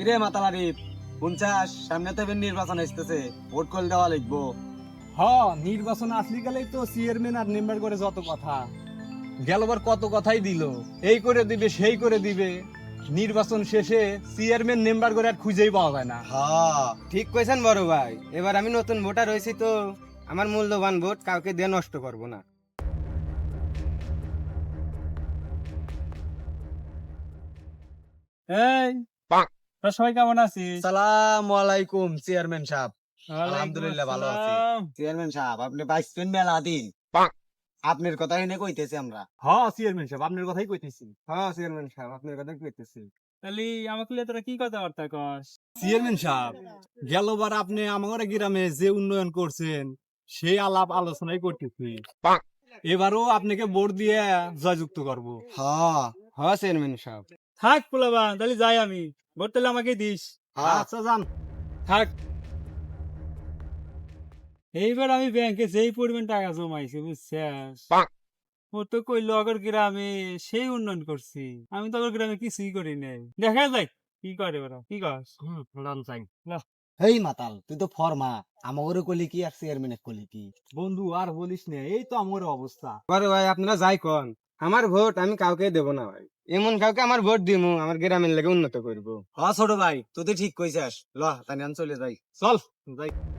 কিরে মাতালারি পঞ্চাশ সামনে তো নির্বাচন আসতেছে ভোট কল দেওয়া লিখব। হ নির্বাচন আসলি গেলেই তো চেয়ারম্যান আর মেম্বার করে যত কথা। গেলবার কত কথাই দিল এই করে দিবে সেই করে দিবে। নির্বাচন শেষে চেয়ারম্যান মেম্বার করে আর খুঁজেই পাওয়া যায় না। হ্যাঁ ঠিক কইছেন বড় ভাই এবার আমি নতুন ভোটার হয়েছি তো আমার মূল্যবান ভোট কাউকে দিয়ে নষ্ট করব না। এই তোরা সবাই কেমন আছিস? সালাম আলাইকুম চেয়ারম্যান সাহেব। আলহামদুলিল্লাহ, ভালো আছি। চেয়ারম্যান সাহেব আপনি বাইসবেন মেলা দিন। আপনার কথা শুনে কইতেছি আমরা। হ্যাঁ চেয়ারম্যান সাহেব আপনার কথাই কইতেছি। হ্যাঁ চেয়ারম্যান সাহেব আপনার কথা কইতেছি। তাহলে আমাকে লিয়ে তোরা কি কথাবার্তা কস? চেয়ারম্যান সাহেব গেলবার আপনি আমার গ্রামে যে উন্নয়ন করছেন সেই আলাপ আলোচনাই করতেছি। এবারও আপনাকে বোর্ড দিয়ে জয়যুক্ত করব। হ্যাঁ। হ্যাঁ চেয়ারম্যান সাহেব। থাক পোলাবা তাহলে যাই আমি। ভোট তাহলে আমাকে দিস। আচ্ছা যান। থাক। এইবার আমি ব্যাংকে যেই পরিমাণ টাকা জমাইছি বুঝছিস? ও তো গ্রামে সেই উন্নয়ন করছি। আমি তো আগর গ্রামে কিছুই করি নাই। দেখা যাক কি করে ওরা কি কস? হেই মাতাল তুই তো ফরমা আমাগরে কলি কি আর চেয়ারম্যানে কলি কি? বন্ধু আর বলিস না এই তো আমার অবস্থা। বড় ভাই আপনারা যাই কন। আমার ভোট আমি কাউকে দেব না ভাই। এমন কাউকে আমার ভোট দিমু, আমার গ্রামের লাগে উন্নত করব। হ, ছোট ভাই, তুই ঠিক কইছাস। ল তাই চলে যাই। চল, যাই।